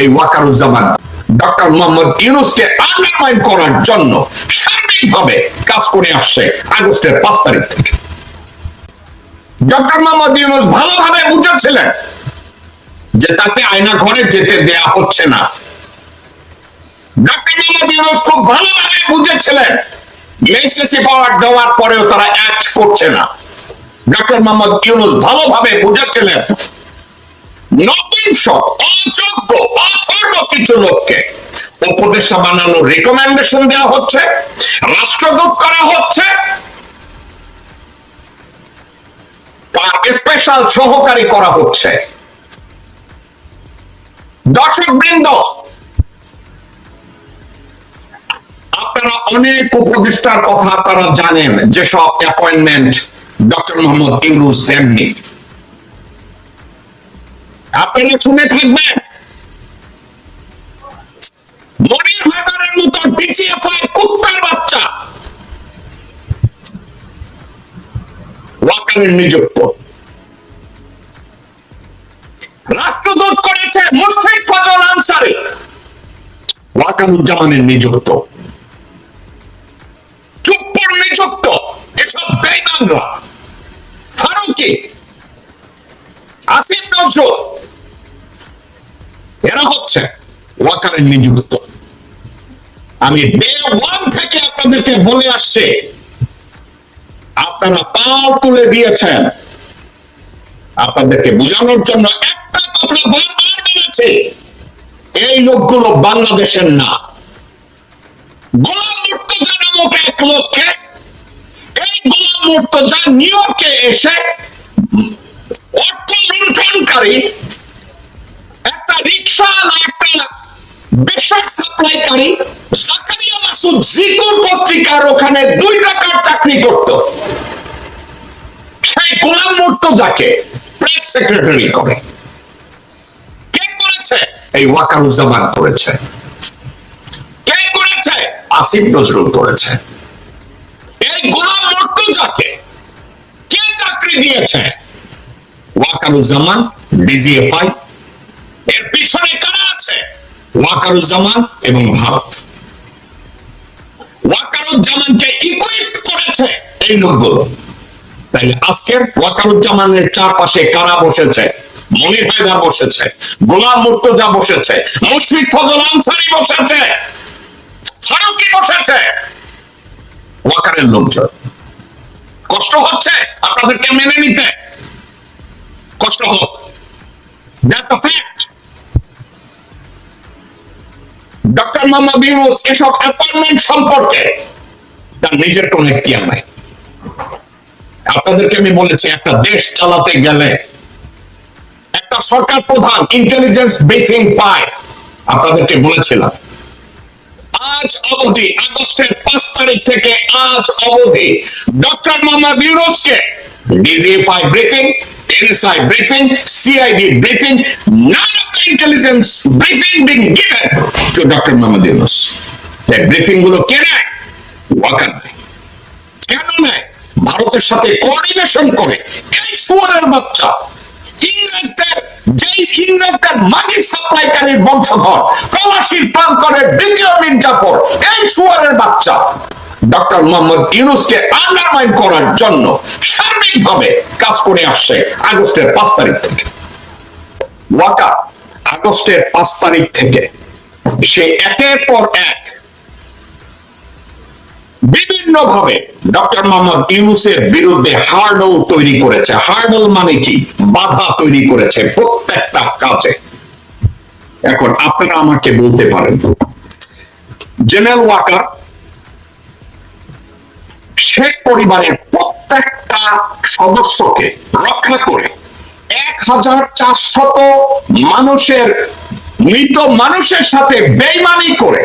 এই ওয়াকারুজ্জামান, ডক্টর মোহাম্মদ ইউনুসকে আন্ডারমাইন করার জন্য সার্বিকভাবে কাজ করে আসছে আগস্টের পাঁচ তারিখ থেকে। ডক্টর মোহাম্মদ ইউনুস ভালোভাবে বুঝেছিলেন যে তাকে আয়না ঘরে যেতে দেয়া হচ্ছে না। ডক্টর মোহাম্মদ ইউনুস খুব ভালোভাবে বুঝেছিলেন লেজিসলেটিভ পাওয়ার দেওয়ার পরেও তারা অ্যাক্ট করছে না। ডক্টর মোহাম্মদ ইউনুস ভালোভাবে বুঝেছিলেন অযোগ্য অথর্ব কিছু লোককে উপদেষ্টা বানানোর রিকমেন্ডেশন দেওয়া হচ্ছে, রাষ্ট্রদূত করা হচ্ছে। তার স্পেশাল সহকারী করা হচ্ছে। দর্শক বৃন্দ আপনারা অনেক উপদেষ্টার কথা আপনারা জানেন, যেসব অ্যাপয়েন্টমেন্ট ডক্টর মোহাম্মদ ইউনুস দেননি। আপনারা শুনে থাকবেন। মনির হায়দারের মতো ডিসিএফআই কুত্তার বাচ্চা। ওয়াকারের নিযুক্ত। রাষ্ট্রদূত করেছে মুশফিক ফজল আনসারি। ওয়াকারুজ্জামানের নিযুক্ত। চুপ্পুর নিযুক্ত। এসব বেইমানরা। ফারুকি। আসিফ নজরুল। এরা হচ্ছে ওয়াকারের নিযুক্ত। আমি ডে ওয়ান থেকে আপনাদেরকে বলে আসছি, আপনারা পাল তুলে দিয়েছেন। আপনাদেরকে বোঝানোর জন্য একটা কথা বারবার বলেছে, এই লোকগুলো বাংলাদেশের না। গোলাম মুর্তজা নামক এক লোককে এই গোলাম মুর্তজা নিউ ইয়র্কে এসে অর্থ লুণ্ঠনকারী কে করেছে? আসিফ নজরুল করেছে। এই গোলাম মুর্তজাকে কে চাকরি দিয়েছে? ওয়াকারুজ্জামান ডিজিএফআই এর পিছনে কারা আছে? ওয়াকারুজ্জামান এবং ভারত। ওয়াকারুজ্জামানকে ইকুইপ করেছে এই লোকগুলো। তাইলে আজকের ওয়াকারুজ্জামানের চারপাশে কারা বসেছে? মনির হায়দার বসেছে, গোলাম মুর্তজা বসেছে, মুশফিক ফজল আনসারি বসেছে, ফারুকি বসেছে। ওয়াকারের লোকজন। কষ্ট হচ্ছে আপনাদেরকে মেনে নিতে। কষ্ট হোক। That fact doctor Mohammad Yunus এসব অ্যাপয়েন্টমেন্ট সম্পর্কে তার নিজের কোন এখতিয়ার নাই। আপনাদেরকে আমি বলেছি, একটা দেশ চালাতে গেলে একটা সরকার প্রধান ইন্টেলিজেন্স ব্রিফিং পায়। আপনাদেরকে বলেছিলাম, আজ অবধি, আগস্টের পাঁচ তারিখ থেকে আজ অবধি ডক্টর মোহাম্মদ ইউনুসকে DGFI briefing NSI briefing, CID briefing, none of the intelligence briefing being given to Dr. Mohammad Yunus. এই ব্রিফিংগুলো কে নেয় ওয়াকার নেয় ভারতের সাথে কোঅর্ডিনেশন করে এই সুয়ারের বাচ্চা ইংরেজদের যেই ইংরেজদের মাটি সাপ্লাইকারীর বংশধর পলাশির প্রান্তরের দ্বিতীয় মির্জাফর এই সুয়ারের বাচ্চা ডক্টর মোহাম্মদ ইউনুসকে আন্ডারমাইন করার জন্য সার্বিকভাবে কাজ করে আসছে আগস্টের পাঁচ তারিখ থেকে। ওয়াকা, আগস্টের পাঁচ তারিখ থেকে। সে একের পর এক বিভিন্ন ভাবে ডক্টর মোহাম্মদ ইউনুসের বিরুদ্ধে হার্ডল তৈরি করেছে। হার্ডল মানে কি? বাধা তৈরি করেছে প্রত্যেকটা কাজে। এখন আপনারা আমাকে বলতে পারেন। জেনারেল ওয়াকার শেখ পরিবারের প্রত্যেকটা সদস্যকে রক্ষা করে এক হাজার চারশত মানুষের, মৃত মানুষের সাথে বেইমানি করে,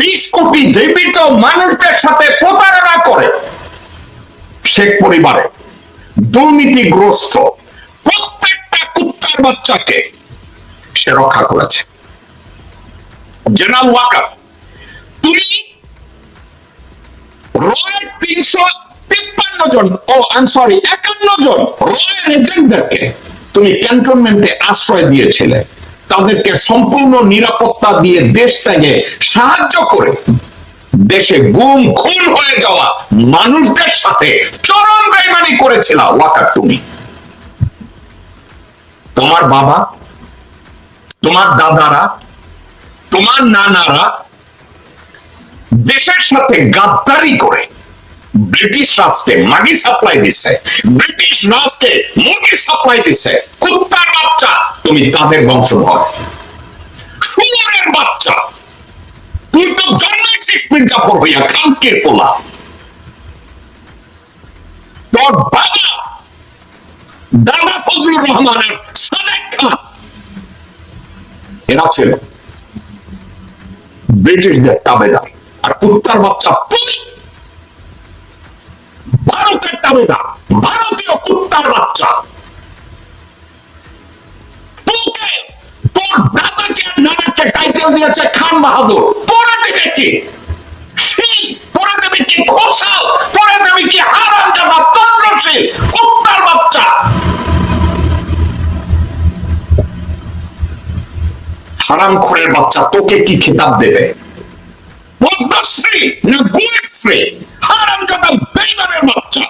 বিশ কোটি জীবিত মানুষদের সাথে প্রতারণা করে শেখ পরিবারে দুর্নীতিগ্রস্ত প্রত্যেকটা কুত্তার বাচ্চাকে সে রক্ষা করেছে। জেনারেল ওয়াকার তিনশো তিপ্পান্ন জন। ও একান্ন জন রয়ের এজেন্টদেরকে তুমি ক্যান্টনমেন্টে আশ্রয় দিয়েছিলে। তাদেরকে সম্পূর্ণ নিরাপত্তা দিয়ে দেশ থেকে সাহায্য করে দেশে গুম, খুন হয়ে যাওয়া মানুষদের সাথে চরম বেইমানি করেছিল, ওয়াকার তুমি। তোমার বাবা, তোমার দাদারা, তোমার নানারা দেশের সাথে গাদ্দারি করে ব্রিটিশ রাষ্ট্রে মাগি সাপ্লাই দিছে, ব্রিটিশ রাষ্ট্রে মুরগি সাপ্লাই দিছে, কুত্তার বাচ্চা, তুমি তাদের বংশধর। শুয়োরের বাচ্চা, তুই তো জন্মেছিস মির্জাফর হইয়া খানকের পোলা। তোর বাবা দাদা ফজলুর রহমানের সাদেক খান। এরা ছিল ব্রিটিশদের তাবেদার। আর কুত্তার বাচ্চা তুই ভারতের তাবেদার ভারতীয় কুত্তার বাচ্চা। তোর দাদাকে টাইটেল দিয়েছে খান বাহাদুর। দেবে সেই দেবে ঘোষাল দেবে হারাম জাদা, চন্দ্রশীল, কুত্তার বাচ্চা। হারাম খোরের বাচ্চা তোকে কি খেতাব দেবে? পদ্মশ্রী না গুণশ্রী হারাম বেইমানের বাচ্চা।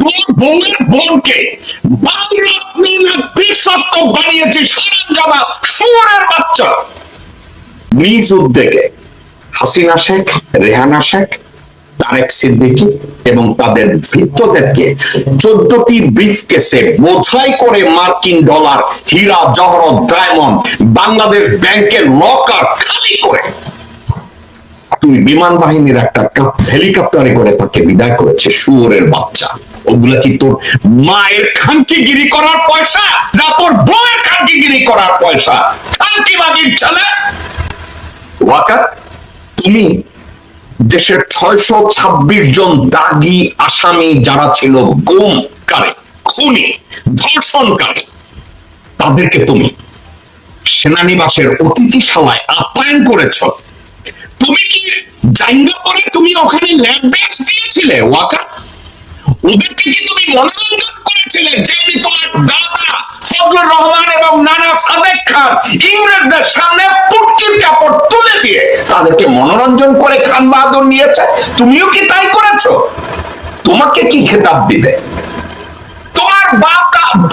তোর বউয়ের বোনকে বানিয়েছে শুয়োরের বাচ্চা। নিজ উদ্যোগে হাসিনা শেখ, রেহানা শেখ, তারেক সিদ্দিকী এবং তাদের ভৃত্যদেরকে চোদ্দটি ব্রিফ কেসে বোঝাই করে মার্কিন ডলার, হীরা, জহরত, ডায়মন্ড, বাংলাদেশ ব্যাংকের লকার খালি করে। তুই বিমান বাহিনীর একটা হেলিকপ্টারে করে তাকে বিদায় করেছে, শুয়োরের বাচ্চা। ওগুলা কি তোর মায়ের খানকিগিরি করার পয়সা, না তোর বউয়ের খানকিগিরি করার পয়সা? খানকি বাগির ছেলে। ওয়াকার তুমি দেশের ছয়শো ছাব্বিশ জন দাগি আসামি যারা ছিল গুমকারী, খুনি, ধর্ষণকারী, তাদেরকে তুমি সেনানিবাসের অতিথিশালায় আপ্যায়ন করেছ। তুমি কি জাইঙ্গা পরে তুমি ওখানে ল্যাব ব্যাগস দিয়েছিলে ওয়াকা ওদেরকে কি তুমি মনোরঞ্জন করেছিলে যেমনি তোমার দাদা ফজলুর রহমান এবং নানা সাদেক খান ইংরেজদের সামনে পুটকির কাপড় তুলে দিয়ে তাদেরকে মনোরঞ্জন করে খান বাহাদুর নিয়েছে? তুমিও কি তাই করেছ? তোমাকে কি খেতাব দিবে? তোমার বাপ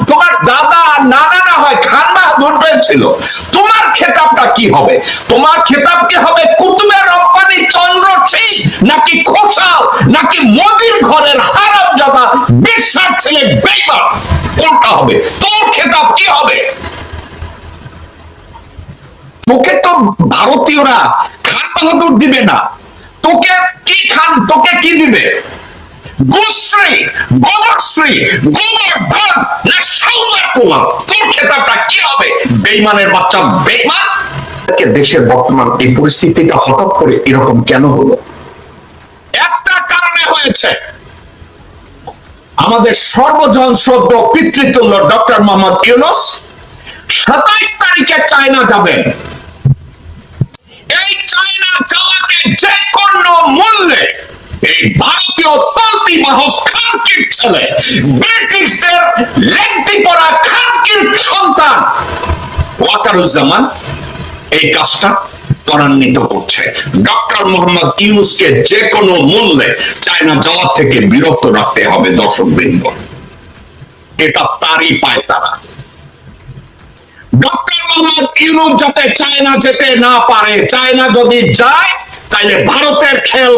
তোমার দাদা নানা না হয় খান বাহাদুর পেয়েছিল তোমার খেতাবটা কি হবে? তোমার খেতাব কি হবে রপ্পানি চন্দ্র সিং নাকি খোসাল, নাকি মোদির ঘরের হারাম জাদা বিশ্বাস ছেলে বেইমান? কোনটা হবে? তোর খেতাব কি হবে? তোকে তো ভারতীয়রা খান বাহাদুর দিবে না। তোকে কি খান, তোকে কি দিবে? গুশ্রী গোবরশ্রী, গোবর্ধন না সাউদার পোলা তোর খেতাবটা কি হবে? বেইমানের বাচ্চা বেইমান? দেশের বর্তমান এই পরিস্থিতিটা হঠাৎ করে এরকম কেন হলো? একটা কারণে হয়েছে। আমাদের সর্বজন শ্রদ্ধ পিতৃতুল্য ডক্টর মোহাম্মদ ইউনুস সাতাইশ তারিখে চায়না যাবেন। এই চায়না যাওয়াকে যে কোনো মূল্যে এই ভারতীয় তল্পি বাহক খানকির ছেলে, ব্রিটিশদের লেগটি পড়া খানকির সন্তান ওয়াকারুজ্জামান এই কাজটা ত্বরান্বিত করছে। ডক্টর মোহাম্মদ ইউনুসকে যে কোনো মূল্যে চায়না যাওয়া থেকে বিরত রাখতে হবে দর্শক বৃন্দ এটা তারই পায় তারা। ডক্টর মোহাম্মদ ইউনুস যাতে চায়না যেতে না পারে, চায়না যদি যায় তাহলে ভারতের খেল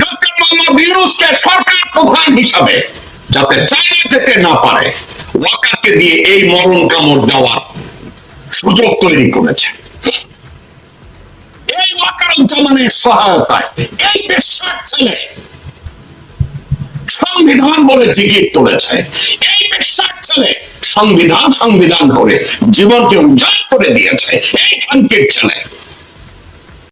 ডক্টর মোহাম্মদ ইউনুসকে সরকার প্রধান হিসাবে যাতে চায়না যেতে না পারে, ওয়াকারকে দিয়ে এই মরণ কামড় দেওয়ার সুযোগ তৈরি করেছে। এই ওয়াকারুজ্জামানের সহায়তায়, এই বিশ্বাস ছেলে সংবিধান বলে জিগির তুলেছে। এই বিশ্বাস ছেলে সংবিধান সংবিধান করে জীবনকে উজাড় করে দিয়েছে। এই খানকির ছেলে